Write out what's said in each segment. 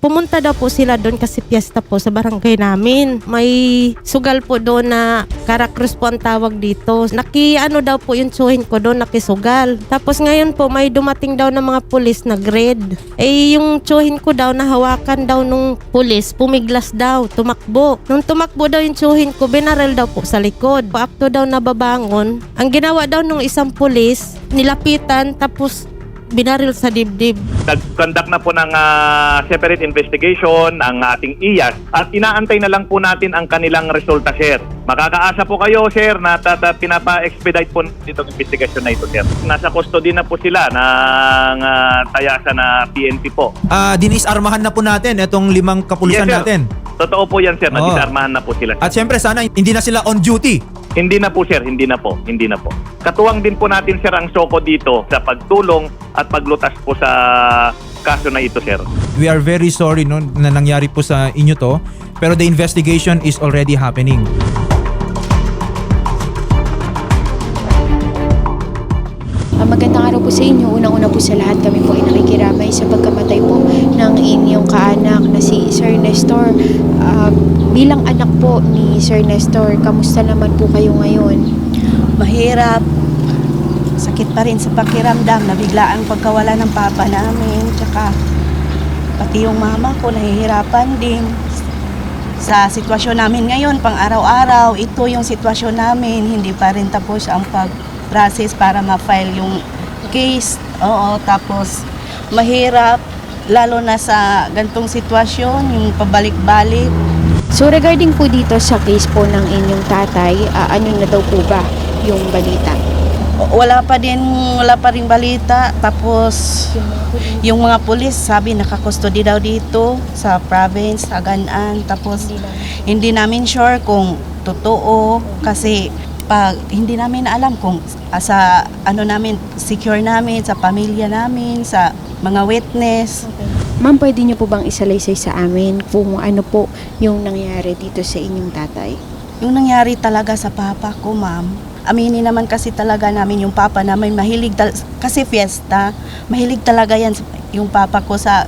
pumunta daw po sila doon kasi piyesta po sa barangay namin. May sugal po doon na Karakrus po ang tawag dito. Naki ano daw po yung tsuhin ko doon, nakisugal. Tapos ngayon po may dumating daw ng mga pulis na grade. Eh yung tsuhin ko daw nahawakan daw nung pulis, pumiglas daw, tumakbo. Nung tumakbo daw yung tsuhin ko, binarel daw po sa likod. Akto daw nababangon. Ang ginawa daw nung isang pulis, nilapitan tapos binaril sa dibdib. Nag-conduct na po ng ah, separate investigation ang ating IAS at inaantay na lang po natin ang kanilang resulta, sir. Makakaasa po kayo, sir, na tata, pinapa-expedite po itong investigation na ito, sir. Nasa custody na po sila ng ah, tayasa na PNP po. Ah, dinisarmahan na po natin itong limang kapulisan Yes, sir. natin. Totoo po yan, sir. Oo. Nadisarmahan na po sila. At syempre sana hindi na sila on duty. Hindi na po, sir. Hindi na po. Hindi na po. Katuwang din po natin, sir, ang SOCO dito sa pagtulong at paglutas po sa kaso na ito, sir. We are very sorry no, na nangyari po sa inyo to. Pero the investigation is already happening. Ah, magandang araw po sa inyo. Unang-una po sa lahat kami po ay nakikiramay sa pagkamatay po ng inyong kaanak na si Sir Nestor. Ah, bilang anak po ni Sir Nestor, kamusta naman po kayo ngayon? mahirap. Sakit pa rin sa pakiramdam na bigla ang pagkawala ng papa namin. Tsaka pati yung mama ko nahihirapan din. Sa sitwasyon namin ngayon, pang araw-araw, ito yung sitwasyon namin. Hindi pa rin tapos ang pag-process para ma-file yung case. Oo, tapos mahirap, lalo na sa gantong sitwasyon, yung pabalik-balik. So regarding po dito sa case po ng inyong tatay, ah, ano na daw po ba yung balita? wala pa din wala pa ring balita tapos yung mga pulis sabi nakakustody daw dito sa province sa Ganan tapos hindi namin sure kung totoo kasi pag hindi namin alam kung ah, sa ano namin secure namin sa pamilya namin sa mga witness Ma'am, pwede niyo po bang isalaysay sa amin kung ano po yung nangyari dito sa inyong tatay? yung nangyari talaga sa papa ko ma'am aminin naman kasi talaga namin yung papa namin mahilig tal- kasi fiesta mahilig talaga yan yung papa ko sa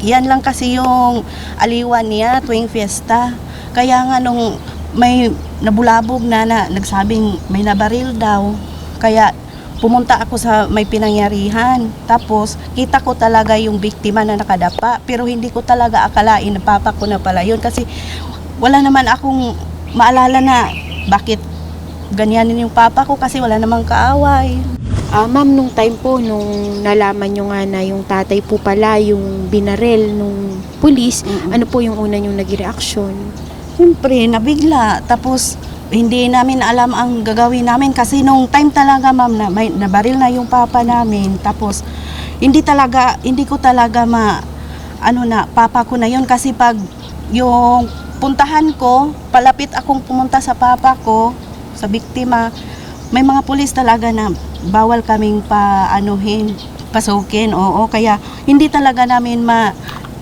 yan lang kasi yung aliwan niya tuwing fiesta kaya nga nung may nabulabog na na nagsabing may nabaril daw kaya pumunta ako sa may pinangyarihan tapos kita ko talaga yung biktima na nakadapa pero hindi ko talaga akalain na papa ko na pala yun kasi wala naman akong maalala na bakit ganyanin yung papa ko kasi wala namang kaaway. Ah, ma'am, nung time po, nung nalaman nyo nga na yung tatay po pala, yung binarel nung pulis, Mm-mm. ano po yung una yung nag-reaction? Siyempre, nabigla. Tapos, hindi namin alam ang gagawin namin kasi nung time talaga ma'am na may nabaril na yung papa namin. Tapos hindi talaga hindi ko talaga ma ano na papa ko na yun. Kasi pag yung puntahan ko palapit akong pumunta sa papa ko sa biktima may mga pulis talaga na bawal kaming paanuhin pasukin. Oo kaya hindi talaga namin ma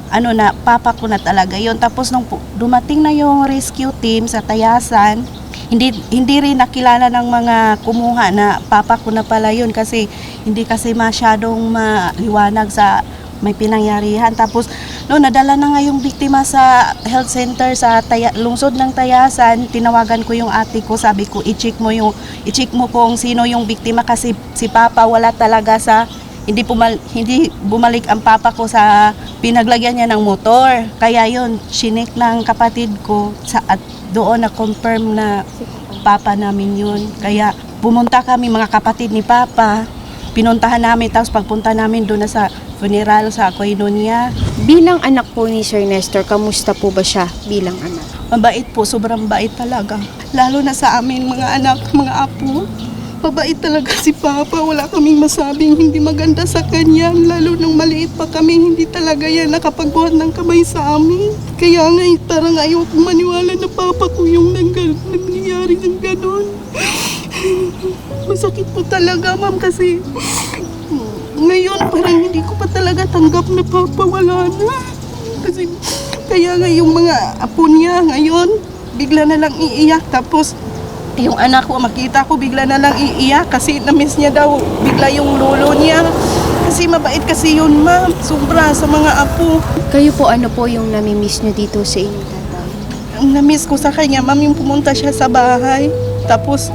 ano na papa ko na talaga yon tapos nung dumating na yung rescue team sa Tayasan hindi hindi rin nakilala ng mga kumuha na papa ko na pala yun kasi hindi kasi masyadong maliwanag sa may pinangyarihan. Tapos no nadala na nga yung biktima sa health center sa taya, lungsod ng Tayasan. Tinawagan ko yung ate ko sabi ko i-check mo yung i-check mo kung sino yung biktima kasi si papa wala talaga sa hindi pumal hindi bumalik ang papa ko sa pinaglagyan niya ng motor. Kaya yun, shinik ng kapatid ko sa at doon na confirm na papa namin yun. Kaya pumunta kami mga kapatid ni papa. Pinuntahan namin tapos pagpunta namin doon na sa funeral sa Koinonia. Bilang anak po ni Sir Nestor, kamusta po ba siya bilang anak? Mabait po, sobrang bait talaga. Lalo na sa amin mga anak, mga apo. Mabait talaga si Papa. Wala kaming masabing hindi maganda sa kanya. Lalo nung maliit pa kami, hindi talaga yan nakapagbuhat ng kamay sa amin. Kaya nga, eh, parang ayaw kong maniwala na Papa ko yung nangyayari ng ganon. Masakit po talaga, ma'am, kasi ngayon parang hindi ko pa talaga tanggap na Papa wala na. Kasi kaya nga yung mga apo niya ngayon, bigla na lang iiyak. Tapos yung anak ko, makita ko bigla na lang iiyak kasi na-miss niya daw bigla yung lolo niya. Kasi mabait kasi yun, ma'am. Sobra sa mga apo. Kayo po, ano po yung namimiss nyo dito sa inyong tatay? Ang na-miss ko sa kanya, ma'am, yung pumunta siya sa bahay. Tapos,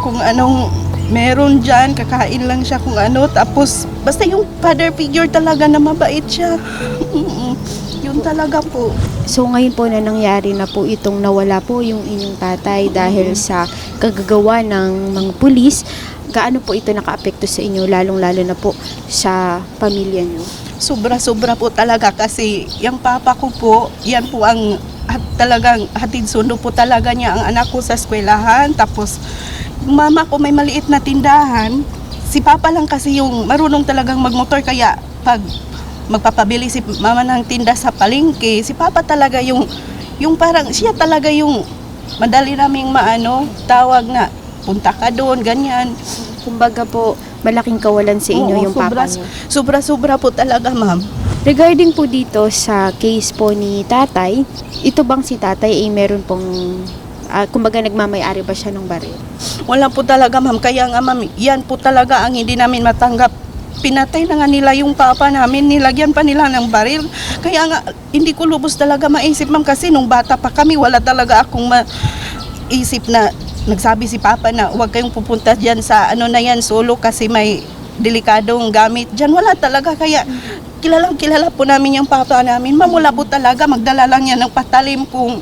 kung anong meron dyan, kakain lang siya kung ano. Tapos, basta yung father figure talaga na mabait siya. Talaga po. So ngayon po na nangyari na po itong nawala po yung inyong tatay dahil sa kagagawa ng mga pulis, gaano po ito nakaapekto sa inyo, lalong-lalo na po sa pamilya nyo? Sobra-sobra po talaga kasi yung papa ko po, yan po ang at talagang hatid sundo po talaga niya ang anak ko sa eskwelahan. Tapos, mama ko may maliit na tindahan. Si papa lang kasi yung marunong talagang magmotor kaya pag magpapabili si mama ng tinda sa palengke, si papa talaga yung yung parang siya talaga yung madali naming maano, tawag na punta ka doon, ganyan. Kumbaga po, malaking kawalan sa inyo Oo, yung papa sobra- nyo. Sobra-sobra po talaga, ma'am. Regarding po dito sa case po ni tatay, ito bang si tatay ay meron pong, ah, kumbaga nagmamayari ba siya ng baril? Wala po talaga ma'am. Kaya nga ma'am, yan po talaga ang hindi namin matanggap. Pinatay na nga nila yung papa namin, nilagyan pa nila ng baril. Kaya nga, hindi ko lubos talaga maisip ma'am kasi nung bata pa kami, wala talaga akong maisip na nagsabi si papa na huwag kayong pupunta dyan sa ano na yan, solo kasi may delikadong gamit dyan. Wala talaga. Kaya kilalang kilala po namin yung papa namin. Po talaga. Magdala lang yan ng patalim kung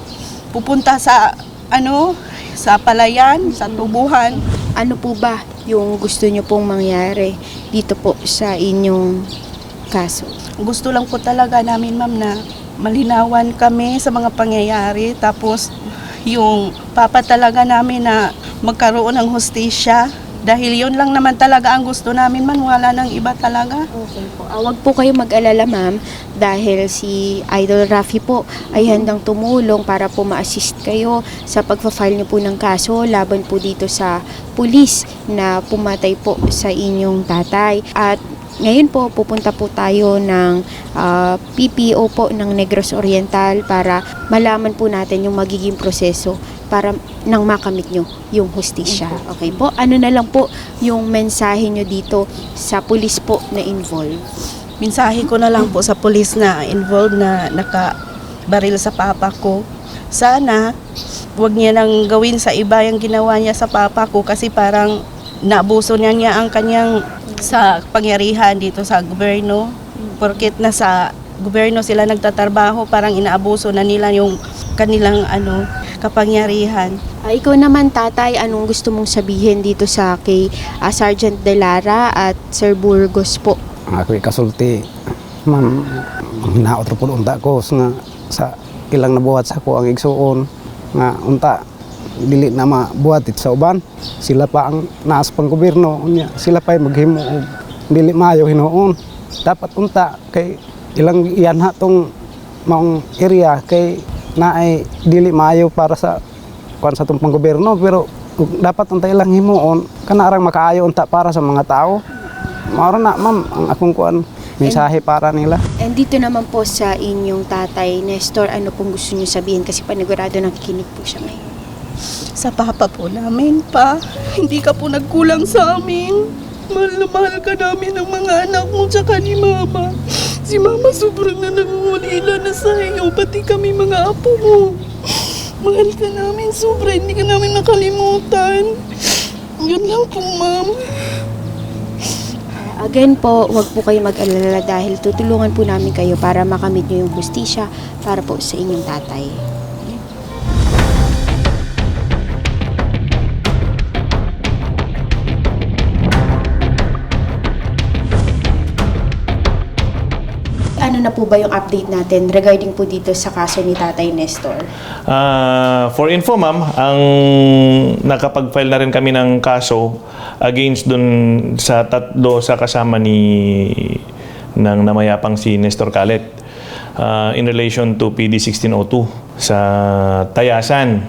pupunta sa ano, sa palayan, sa tubuhan. Ano po ba yung gusto nyo pong mangyari dito po sa inyong kaso? Gusto lang po talaga namin, ma'am, na malinawan kami sa mga pangyayari. Tapos, yung papa talaga namin na magkaroon ng hostisya. Dahil yun lang naman talaga ang gusto namin, man. Wala nang iba talaga. Okay po. Ah, wag po kayo mag-alala, ma'am, dahil si Idol Rafi po ay handang tumulong para po ma-assist kayo sa pagpa-file niyo po ng kaso laban po dito sa pulis na pumatay po sa inyong tatay. At ngayon po, pupunta po tayo ng ah, PPO po ng Negros Oriental para malaman po natin yung magiging proseso para nang makamit nyo yung hustisya. Okay po? Ano na lang po yung mensahe nyo dito sa pulis po na involved? Mensahe ko na lang po sa polis na involved na nakabaril sa papa ko. Sana wag niya nang gawin sa iba yung ginawa niya sa papa ko kasi parang naabuso niya niya ang kanyang sa pangyarihan dito sa gobyerno. Porket nasa gobyerno sila nagtatrabaho, parang inaabuso na nila yung kanilang ano kapangyarihan. Ah, ikaw naman tatay, anong gusto mong sabihin dito sa kay ah, Sergeant Delara at Sir Burgos po? Ang ako kasulti, ma'am, hinaot ra pud unta ko nga sa ilang nabuhat sa ako ang igsuon nga unta dili na mabuhatit sa uban. Sila pa ang naas pang gobyerno unya sila pa maghimo og dili maayo hinuon. Dapat unta kay ilang iyan ha tong maong area kay naay dili maayo para sa kuan sa tong panggobyerno pero dapat unta ilang himuon kanarang makaayo unta para sa mga tao Maro na, ma'am, ang akong kuan, mensahe para nila. And dito naman po sa inyong tatay, Nestor, ano pong gusto niyo sabihin? Kasi panigurado nakikinig po siya ngayon. Sa papa po namin pa, hindi ka po nagkulang sa amin. Mahal na mahal ka namin ng mga anak mo tsaka ni mama. Si mama sobrang na nangungulila na sa iyo, pati kami mga apo mo. Mahal ka namin sobra, hindi ka namin nakalimutan. Yun lang po, ma'am. Again po, wag po kayo mag-alala dahil tutulungan po namin kayo para makamit niyo yung hustisya para po sa inyong tatay. Ano na po ba yung update natin regarding po dito sa kaso ni Tatay Nestor? Ah, for info ma'am, ang nakapag-file na rin kami ng kaso against dun sa tatlo sa kasama ni ng namayapang si Nestor Calet ah, in relation to PD 1602 sa Tayasan.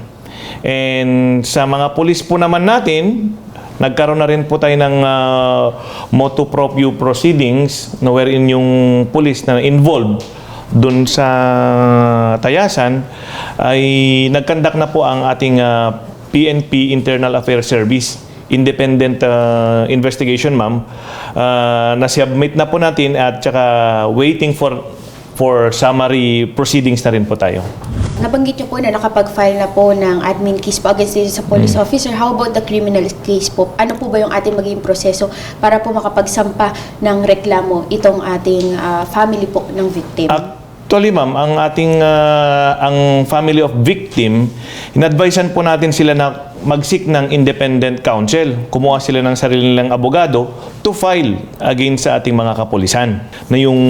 And sa mga pulis po naman natin, nagkaroon na rin po tayo ng ah, motu proprio proceedings na wherein yung pulis na involved doon sa Tayasan ay nagkandak na po ang ating ah, PNP Internal Affairs Service independent uh, investigation, ma'am. Uh, na-submit na po natin at saka waiting for for summary proceedings na rin po tayo. Nabanggit niyo po na nakapag-file na po ng admin case po against dito sa police Hmm. officer. How about the criminal case po? Ano po ba yung ating magiging proseso para po makapagsampa ng reklamo itong ating ah, family po ng victim? Actually, ma'am, ang ating ah, ang family of victim, inadvisean po natin sila na mag-seek ng independent counsel. Kumuha sila ng sarili nilang abogado to file against sa ating mga kapulisan na yung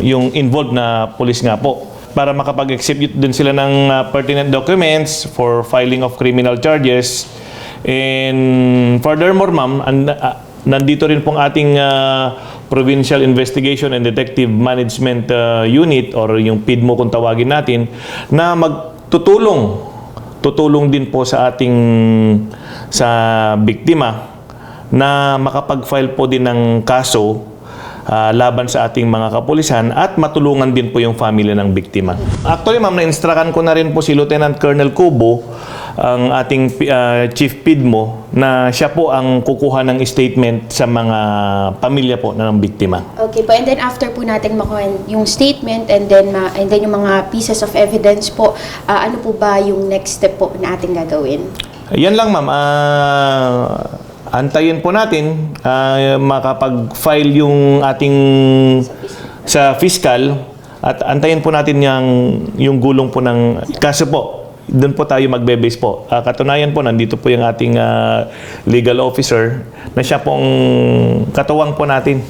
yung involved na pulis nga po para makapag-execute din sila ng ah, pertinent documents for filing of criminal charges. And furthermore, ma'am, and, ah, nandito rin pong ating ah, Provincial Investigation and Detective Management ah, Unit or yung PIDMO kung tawagin natin na magtutulong tutulong din po sa ating sa biktima na makapag-file po din ng kaso ah, laban sa ating mga kapulisan at matulungan din po yung family ng biktima. Actually, ma'am, na-instructan ko na rin po si Lieutenant Colonel Kubo, ang ating ah, Chief PIDMO, na siya po ang kukuha ng statement sa mga pamilya po ng biktima. Okay po, and then after po natin makuha yung statement and then ma- and then yung mga pieces of evidence po, ah, ano po ba yung next step po na ating gagawin? Yan lang ma'am. Ah, antayin po natin ah, makapag-file yung ating sa fiscal at antayin po natin yung, yung gulong po ng kaso po. Doon po tayo magbe-base po. Ah, katunayan po, nandito po yung ating ah, legal officer na siya pong katuwang po natin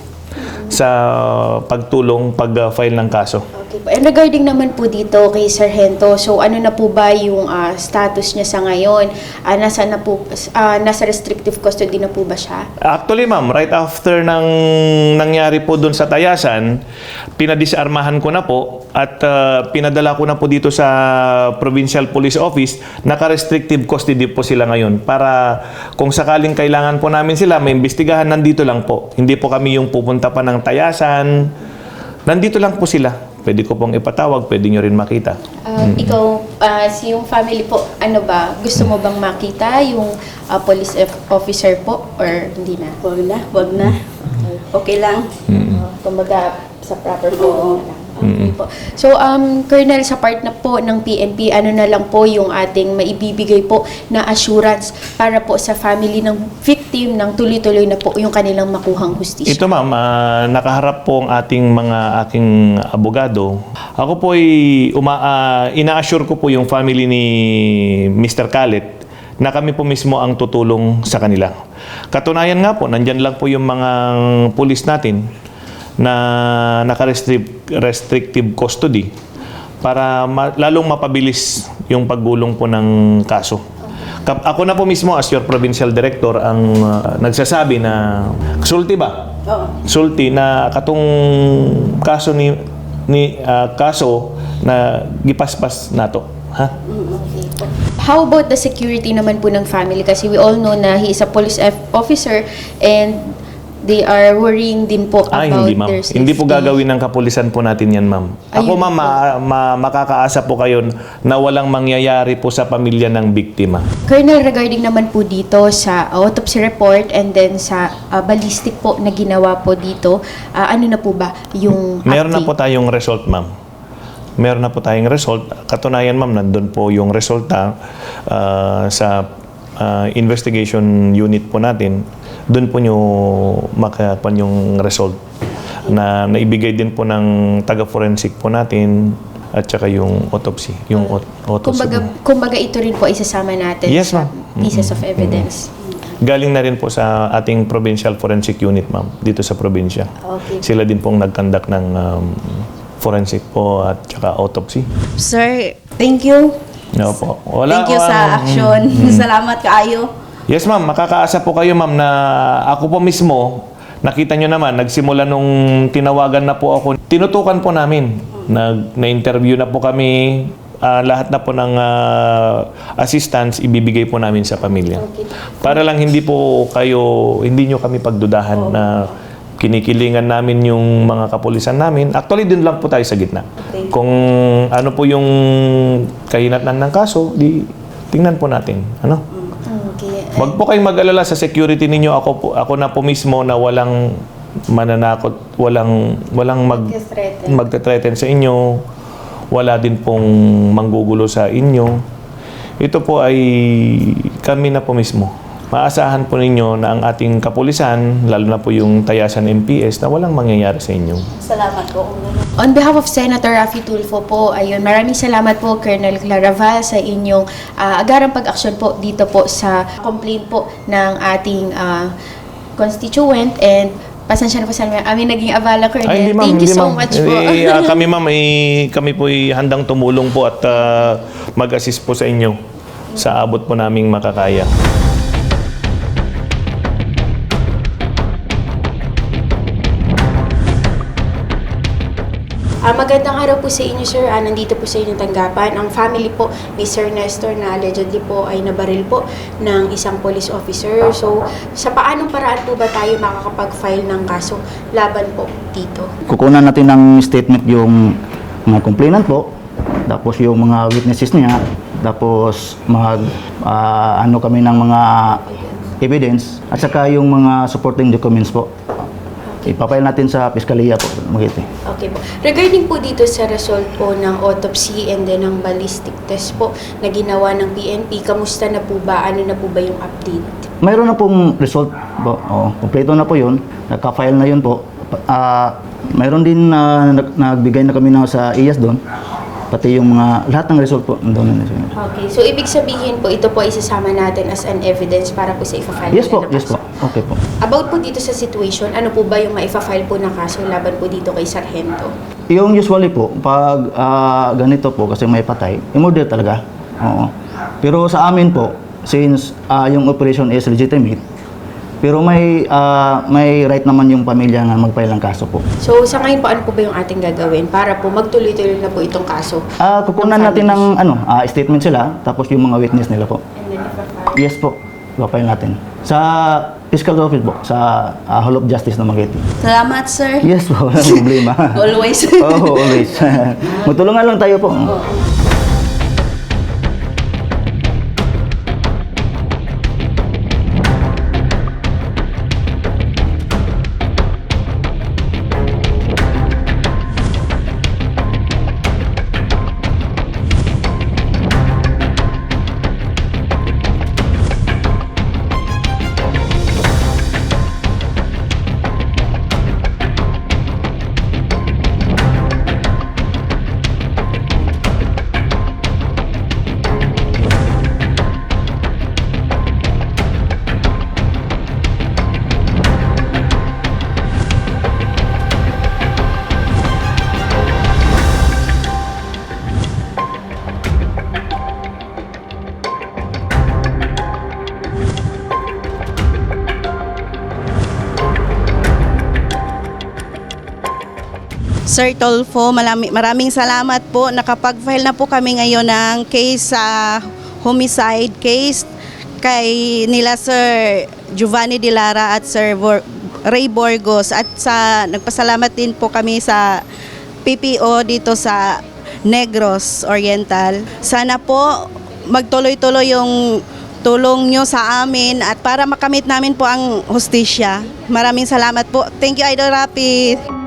sa pagtulong pag-file ng kaso. Okay po. And regarding naman po dito kay Sargento, so ano na po ba yung ah, status niya sa ngayon? Ah, nasa na po ah, nasa restrictive custody na po ba siya? Actually, ma'am, right after ng nangyari po doon sa Tayasan, pinadisarmahan ko na po at uh, pinadala ko na po dito sa Provincial Police Office. Naka-restrictive custody po sila ngayon para kung sakaling kailangan po namin sila, may imbestigahan, nandito lang po. Hindi po kami yung pupunta pa ng Tayasan. Nandito lang po sila. Pwede ko pong ipatawag, pwede nyo rin makita. Ah, Ikaw, ah, si yung family po, ano ba? Gusto mo bang makita yung ah, police of- officer po or hindi na? Wag na, wag na. Okay lang. Uh, kumbaga, sa proper po. Okay po. So, um, Colonel, sa part na po ng PNP, ano na lang po yung ating maibibigay po na assurance para po sa family ng victim ng tuloy-tuloy na po yung kanilang makuhang hustisya? Ito ma'am, ah, nakaharap po ang ating mga aking abogado. Ako po ay uma, ah, ina-assure ko po yung family ni Mr. Kalit na kami po mismo ang tutulong sa kanila. Katunayan nga po, nandyan lang po yung mga pulis natin na naka-restrictive custody para ma- lalong mapabilis yung paggulong po ng kaso. Kap- Ako na po mismo as your provincial director ang ah, nagsasabi na sulti ba? Sulti na katong kaso ni ni ah, kaso na gipaspas nato. Ha? How about the security naman po ng family? Kasi we all know na he is a police F- officer and they are worrying din po Ay, about hindi ma'am. their safety. Hindi po gagawin ng kapulisan po natin yan, ma'am. Ako, Ayun ma'am, ma- ma- makakaasa po kayo na walang mangyayari po sa pamilya ng biktima. Colonel, regarding naman po dito sa autopsy report and then sa uh, ballistic po na ginawa po dito, uh, ano na po ba yung Meron na update? po tayong result, ma'am. Meron na po tayong result. Katunayan, ma'am, nandun po yung resulta ah, sa ah, investigation unit po natin. Doon po nyo makapan yung result na naibigay din po ng taga-forensic po natin at saka yung autopsy. Yung aut- autopsy. Kumbaga, kumbaga ito rin po isasama natin Yes, sa ma'am. pieces of evidence. Galing na rin po sa ating provincial forensic unit, ma'am, dito sa probinsya. Okay. Sila din pong nag-conduct ng um, forensic po at saka autopsy. Sir, thank you. No po. Wala, thank you sa um, action. Salamat kaayo. Yes, ma'am. Makakaasa po kayo, ma'am, na ako po mismo, nakita nyo naman, nagsimula nung tinawagan na po ako, tinutukan po namin. Nag, na-interview na po kami, ah, lahat na po ng ah, assistance ibibigay po namin sa pamilya. Para lang hindi po kayo, hindi nyo kami pagdudahan na kinikilingan namin yung mga kapulisan namin. Actually, dun lang po tayo sa gitna. Kung ano po yung kahinatnan ng kaso, di tingnan po natin. Ano? Okay. Wag po kayong mag-alala sa security ninyo. Ako po, ako na po mismo na walang mananakot, walang walang mag Magte-threaten. magte-threaten sa inyo. Wala din pong manggugulo sa inyo. Ito po ay kami na po mismo. Maasahan po ninyo na ang ating kapulisan, lalo na po yung Tayasan MPS, na walang mangyayari sa inyo. Salamat po kung. On behalf of Senator Raffy Tulfo po, ayun, maraming salamat po Colonel Claraval sa inyong ah, agarang pag-aksyon po dito po sa complaint po ng ating ah, constituent and pasensya na po sa amin naging abala Colonel. Ay, hindi ma'am. Thank you hindi, so much po. Eh, ah, kami ma'am, eh, kami po ay handang tumulong po at ah, mag-assist po sa inyo sa abot po naming makakaya. Ah, magandang araw po sa inyo, sir. Ah, nandito po sa inyong tanggapan. Ang family po ni Sir Nestor na allegedly po ay nabaril po ng isang police officer. So, sa paanong paraan po ba tayo makakapag-file ng kaso laban po dito? kukunan natin ng statement yung mga complainant po, tapos yung mga witnesses niya, tapos mag ah, ano kami ng mga evidence at saka yung mga supporting documents po. Ipapile natin sa Piskaliya po, Magiti. Okay po. Regarding po dito sa result po ng autopsy and then ng ballistic test po na ginawa ng PNP, kamusta na po ba? Ano na po ba yung update? Mayroon na pong result po. Oh, kompleto na po yun. Nagka-file na yun po. Ah, mayroon din na nag- nagbigay na kami na sa IAS doon. Pati yung mga, lahat ng result po doon. na siya. Okay. So, ibig sabihin po, ito po ay isasama natin as an evidence para po sa ifa-file Yes po, na yes kaso. po. Okay po. About po dito sa situation, ano po ba yung maifa-file po ng kaso laban po dito kay Sargento? Yung usually po, pag ah, ganito po, kasi may patay, i-murder talaga. Oo. Pero sa amin po, since ah, yung operation is legitimate, pero may ah, may right naman yung pamilya nga mag-file ng kaso po. So, sa ngayon po, ano po ba yung ating gagawin para po magtuloy-tuloy na po itong kaso? Ah, kukunan natin ng ano, ah, statement sila, tapos yung mga witness nila po. And then ifa-file. Yes po, i-file natin. Sa fiscal office po, sa ah, Hall of Justice na Magiti. Salamat, sir. Yes po, walang problema. Always. Oo, always. Magtulungan lang tayo po. Sir Tolfo, malami, maraming salamat po. Nakapag-file na po kami ngayon ng case sa homicide case kay nila Sir Giovanni De Lara at Sir Bor- Ray Borgos at sa nagpasalamat din po kami sa PPO dito sa Negros Oriental. Sana po magtuloy-tuloy yung tulong nyo sa amin at para makamit namin po ang hustisya. Maraming salamat po. Thank you, Idol Rapid.